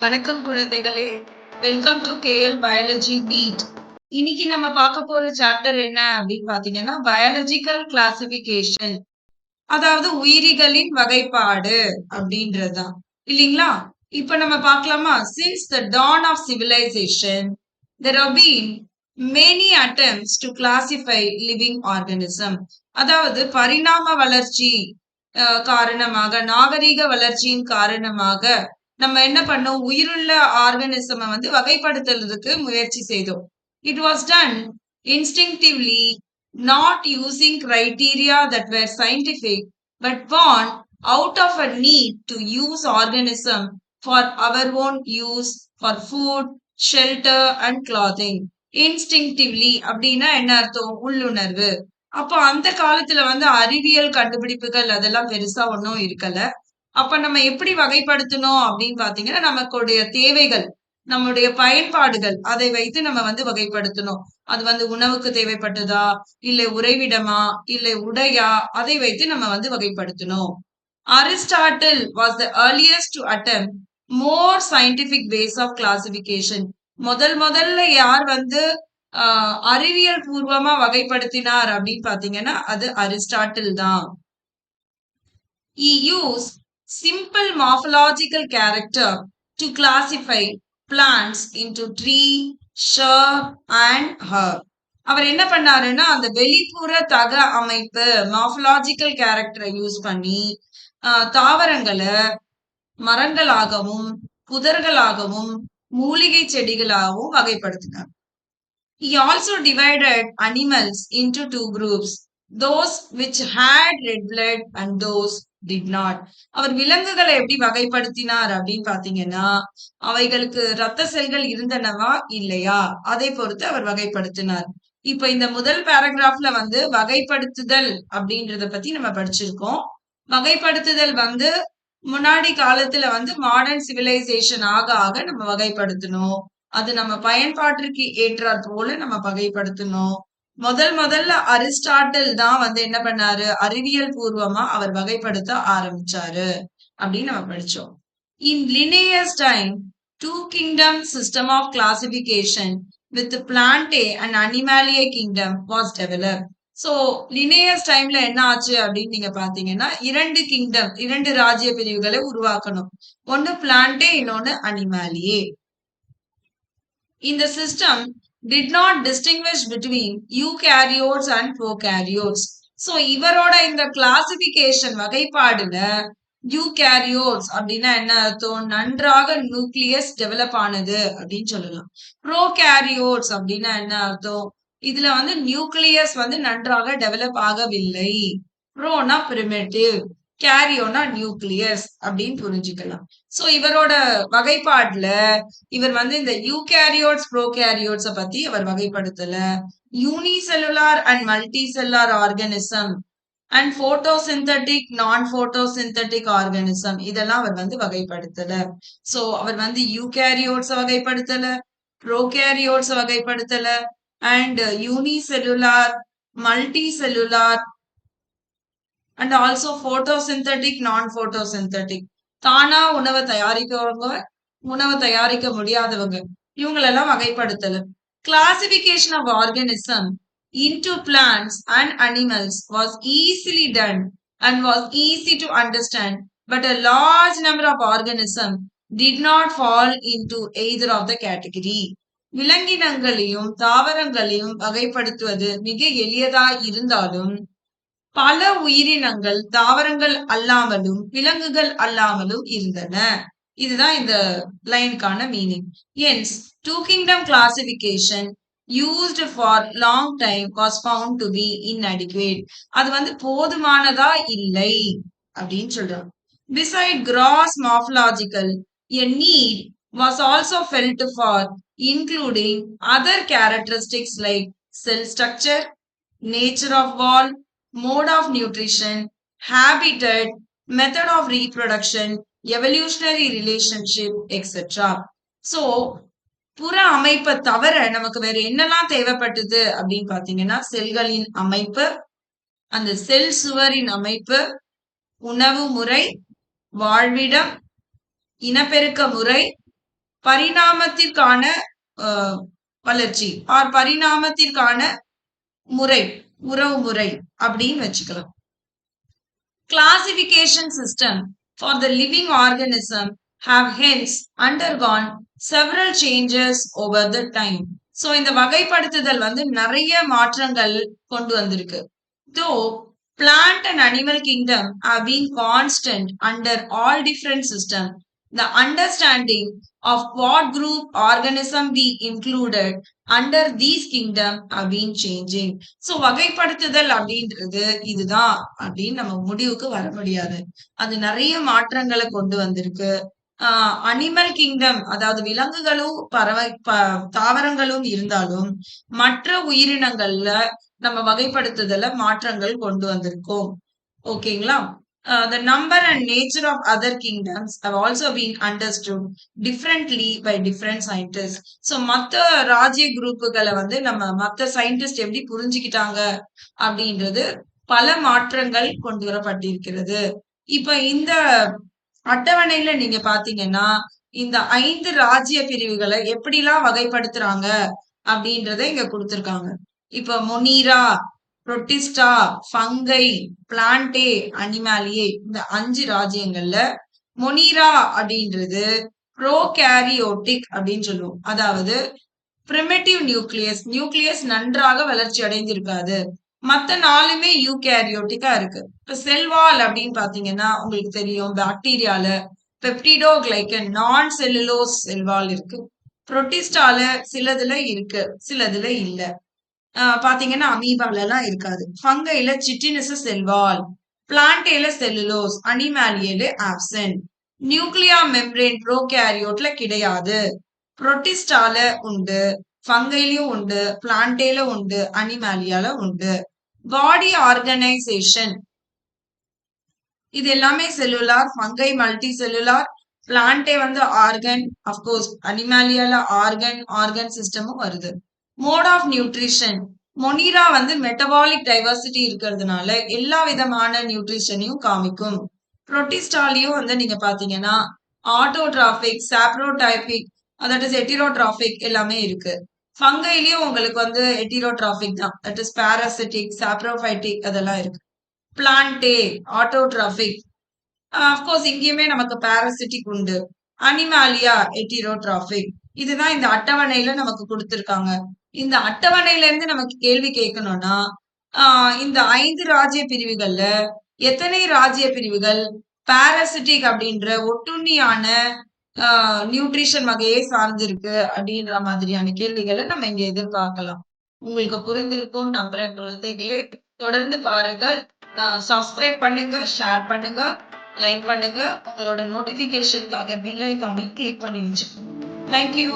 வணக்கம் குழந்தைகளே. Welcome to KL biology beat இன்னைக்கு நம்ம பார்க்க போற சாப்டர் என்ன அப்படின்னு பாத்தீங்கன்னா பயாலஜிக்கல் கிளாசிபிகேஷன் அதாவது உயிரிகளின் வகைப்பாடு அப்படின்றதுதான். இல்லைங்களா? இப்ப நம்ம பார்க்கலாமா? Since the dawn of civilisation there are been many attempts to classify living organism அதாவது பரிணாம வளர்ச்சி காரணமாக நாகரிக வளர்ச்சியின் காரணமாக நம்ம என்ன பண்ணோம்? உயிருள்ள ஆர்கனிசமை வந்து வகைப்படுத்துறதுக்கு முயற்சி செய்தோம். It was done instinctively not using criteria that were scientific but born out of a need to use organism for our own use for food shelter and clothing instinctively அப்படின்னா என்ன அர்த்தம்? உள்ளுணர்வு. அப்போ அந்த காலத்துல வந்து அறிவியல் கண்டுபிடிப்புகள் அதெல்லாம் பெருசா ஒன்றும் இருக்கல. அப்ப நம்ம எப்படி வகைப்படுத்தணும் அப்படின்னு பாத்தீங்கன்னா நமக்குடைய தேவைகள் நம்முடைய பயன்பாடுகள் அதை வைத்து நம்ம வந்து வகைப்படுத்தணும். அது வந்து உணவுக்கு தேவைப்பட்டதா இல்லை உறைவிடமா இல்லை உடையா அதை வைத்து நம்ம வந்து வகைப்படுத்தணும். Aristotle was the earliest to attempt more scientific base of classification முதல் முதல்ல யார் வந்து ஆஹ், அறிவியல் பூர்வமா வகைப்படுத்தினார் அப்படின்னு பாத்தீங்கன்னா அது அரிஸ்டாட்டில் தான். He simple morphological character to classify plants into tree, shrub and herb. அவர் என்ன பண்ணாருன்னா அந்த வெளிப்புற தக அமைப்பு மார்பலாஜிக்கல் கேரக்டரை யூஸ் பண்ணி தாவரங்களை மரங்களாகவும் புதர்களாகவும் மூலிகை செடிகளாகவும் வகைப்படுத்தினார் He also divided animals into two groups, those which had red blood and those did not. அவர் விலங்குகளை எப்படி வகைப்படுத்தினார் அப்படின்னு பாத்தீங்கன்னா அவைகளுக்கு ரத்த செல்கள் இருந்தனவா இல்லையா? அதை பொறுத்து அவர் வகைப்படுத்தினார். இப்ப இந்த முதல் பேராகிராஃப்ல வந்து வகைப்படுத்துதல் அப்படின்றத பத்தி நம்ம படிச்சிருக்கோம். வகைப்படுத்துதல் வந்து முன்னாடி காலத்துல வந்து மாடர்ன் சிவிலைசேஷன் ஆக ஆக நம்ம வகைப்படுத்தணும். அது நம்ம பயன்பாட்டிற்கு ஏற்றாற் போல நம்ம வகைப்படுத்தணும். முதல் முதல்ல அரிஸ்டாட்டில் தான் வந்து என்ன பண்ணாரு? அறிவியல் பூர்வமா அவர் வகைப்படுத்த ஆரம்பிச்சாரு. அப்படின்னு நம்ம படிச்சோம். In Linnaeus time two kingdom system of classification with Plantae and Animalia kingdom was develop so Linnaeus டைம்ல என்ன ஆச்சு அப்படின்னு நீங்க பாத்தீங்கன்னா இரண்டு கிங்டம் இரண்டு ராஜ்ய பிரிவுகளை உருவாக்கணும். ஒன்னு பிளான்டே இன்னொன்னு அனிமாலியே இந்த system did not distinguish between eukaryotes and prokaryotes. So இவரோட இந்த கிளாசிபிகேஷன் வகைப்பாடுல யூகேரியோட்ஸ் அப்படின்னா என்ன அர்த்தம்? நன்றாக நியூக்ளியஸ் டெவலப் ஆனது அப்படின்னு சொல்லலாம். ப்ரோகேரியோட்ஸ் அப்படின்னா என்ன அர்த்தம்? இதுல வந்து நியூக்ளியஸ் வந்து நன்றாக டெவலப் ஆகவில்லை. ப்ரோனா பிரிமேட்டிவ் கேரியோனா நியூக்ளியஸ் அப்படின்னு புரிஞ்சுக்கலாம். ஸோ இவரோட வகைப்பாடுல இவர் வந்து இந்த யூகேரியோட்ஸ் ப்ரோகேரியோட்ஸை பத்தி அவர் வகைப்படுத்தல. Unicellular and multi cellular organism and photosynthetic non photosynthetic organism இதெல்லாம் அவர் வந்து வகைப்படுத்தல. சோ அவர் வந்து யூகேரியோட்ஸ வகைப்படுத்தல ப்ரோகேரியோட்ஸ வகைப்படுத்தல and unicellular multi cellular and also photosynthetic non photosynthetic தானா உணவை தயாரிக்கிறவங்க உணவை தயாரிக்க முடியாதவங்க இவங்களெல்லாம் வகைப்படுத்தல classification of organism into plants and animals was easily done and was easy to understand but a large number of organism did not fall into either of the category விலங்கினங்களையும் தாவரங்களையும் வகைப்படுத்துவது மிக எளியதா இருந்தாலும் பல உயிரினங்கள் தாவரங்கள் அல்லாமலும் விலங்குகள் அல்லாமலும் இருந்தன. இதுதான் இந்த லைனுக்கான meaning hence two kingdom classification used for long time was found to be inadequate அது வந்து போதுமானதா? இல்லை. அப்படின்னு சொல்றாங்க. Besides gross morphological a need was also felt for including other characteristics like cell structure nature of wall mode of nutrition, habitat, method of reproduction, evolutionary relationship, etc. So, புற அமைப்பை தவிர நமக்கு வேற என்னெல்லாம் தேவைப்பட்டது அப்படின்னு பாத்தீங்கன்னா செல்களின் அமைப்பு அந்த செல் சுவரின் அமைப்பு உணவு முறை வாழ்விடம் இனப்பெருக்க முறை பரிணாமத்திற்கான வளர்ச்சி ஆர் பரிணாமத்திற்கான முறை உறவு முறை அப்படின்னு வச்சுக்கலாம் classification system for the living organism have hence undergone several changes over the time. So இந்த வகைப்படுத்துதல் வந்து நிறைய மாற்றங்கள் கொண்டு வந்திருக்கு. Though plant and animal kingdom have been constant under all different systems, the understanding of what group organism be included under these kingdom have been changing. So வகைப்படுத்துதல் அப்படின்றது இதுதான் அப்படின்னு நம்ம முடிவுக்கு வர முடியாது. அது நிறைய மாற்றங்களை கொண்டு வந்திருக்கு. ஆஹ் அனிமல் கிங்டம் அதாவது விலங்குகளும் பறவை தாவரங்களும் இருந்தாலும் மற்ற உயிரினங்கள்ல நம்ம வகைப்படுத்துதல மாற்றங்கள் கொண்டு வந்திருக்கோம் ஓகேங்களா Uh, the number and nature of other kingdoms have also been understood differently by different scientists. So, மத்த ராஜ்ய குரூப்புகளை வந்து நம்ம மத்த சயின்டிஸ்ட் எப்படி புரிஞ்சுக்கிட்டாங்க அப்படின்றது பல மாற்றங்கள் கொண்டு வரப்பட்டிருக்கிறது. இப்ப இந்த அட்டவணையில நீங்க பாத்தீங்கன்னா இந்த ஐந்து ராஜ்ய பிரிவுகளை எப்படிலாம் வகைப்படுத்துறாங்க அப்படின்றத இங்க கொடுத்திருக்காங்க. இப்ப Monera, Protista Fungi, Plantae, Animalia இந்த அஞ்சு ராஜ்யங்கள்ல மொனீரா அப்படின்றது ப்ரோகேரியோட்டிக் அப்படின்னு சொல்லுவோம். அதாவது பிரிமேட்டிவ் நியூக்ளியஸ் நியூக்ளியஸ் நன்றாக வளர்ச்சி அடைந்திருக்காது. மத்த நாளுமே யூகேரியோட்டிக்கா இருக்கு. இப்ப செல்வால் அப்படின்னு பாத்தீங்கன்னா உங்களுக்கு தெரியும் பாக்டீரியால peptidoglycan non cellulose cell wall இருக்கு. புரோட்டிஸ்டால சிலதுல இருக்கு சிலதுல இல்லை ஆஹ் பாத்தீங்கன்னா அமீபால எல்லாம் இருக்காது. ஃபங்கைல சிட்டினஸ் செல்வால், பிளான்டேல செல்லுலோஸ், அனிமாலியேல ஆப்சன்ட் நியூக்ளியா மெம்ரேன் ப்ரோகேரியோட்ல கிடையாது. புரோட்டிஸ்டால உண்டு, ஃபங்கைலயும் உண்டு, பிளான்டேல உண்டு, அனிமாலியால உண்டு. பாடி ஆர்கனைசேஷன் இது எல்லாமே cellular, fungi multi cellular, Plantae வந்து ஆர்கன், அஃப்கோர்ஸ் அனிமாலியால ஆர்கன், ஆர்கன் சிஸ்டமும் வருது. மோட் ஆஃப் நியூட்ரிஷன் மொனீரா வந்து மெட்டபாலிக் டைவர்சிட்டி இருக்கிறதுனால எல்லா விதமான நியூட்ரிஷனையும் காமிக்கும். புரோட்டிஸ்டாலையும் வந்து நீங்க பாத்தீங்கன்னா autotrophic, saprotrophic, that is heterotrophic எல்லாமே இருக்கு. ஃபங்கைலயும் உங்களுக்கு வந்து எட்டிரோட்ராபிக் தான். தட் இஸ் பாராசிட்டிக், சாப்ரோபைட்டிக் அதெல்லாம் இருக்கு. பிளான்டே, ஆட்டோட்ராபிக் அஃப்கோர்ஸ் இங்கேயுமே நமக்கு பாராசிட்டிக் உண்டு. அனிமாலியா, எட்டிரோட்ராபிக் இதுதான் இந்த அட்டவணையில நமக்கு கொடுத்துருக்காங்க இந்த அட்டவணையில இருந்து நமக்கு கேள்வி கேட்கணும்னா இந்த ஐந்து ராஜ்ய பிரிவுகள்ல எத்தனை ராஜ்ய பிரிவுகள் பாராசிட்டிக் அப்படின்ற ஒட்டுண்ணியான நியூட்ரிஷன் வகையை சார்ந்திருக்கு அப்படின்ற மாதிரியான கேள்விகளை நம்ம இங்க எதிர்பார்க்கலாம். உங்களுக்கு புரிந்திருக்கும் நம்புறேன் குழந்தைகளே. தொடர்ந்து பாருங்கள். சப்ஸ்கிரைப் பண்ணுங்க, ஷேர் பண்ணுங்க, லைக் பண்ணுங்க. உங்களோட நோட்டிபிகேஷனுக்காக பில்லை கம்மி கிளிக் பண்ணி வச்சுக்கோங்க. தேங்க்யூ.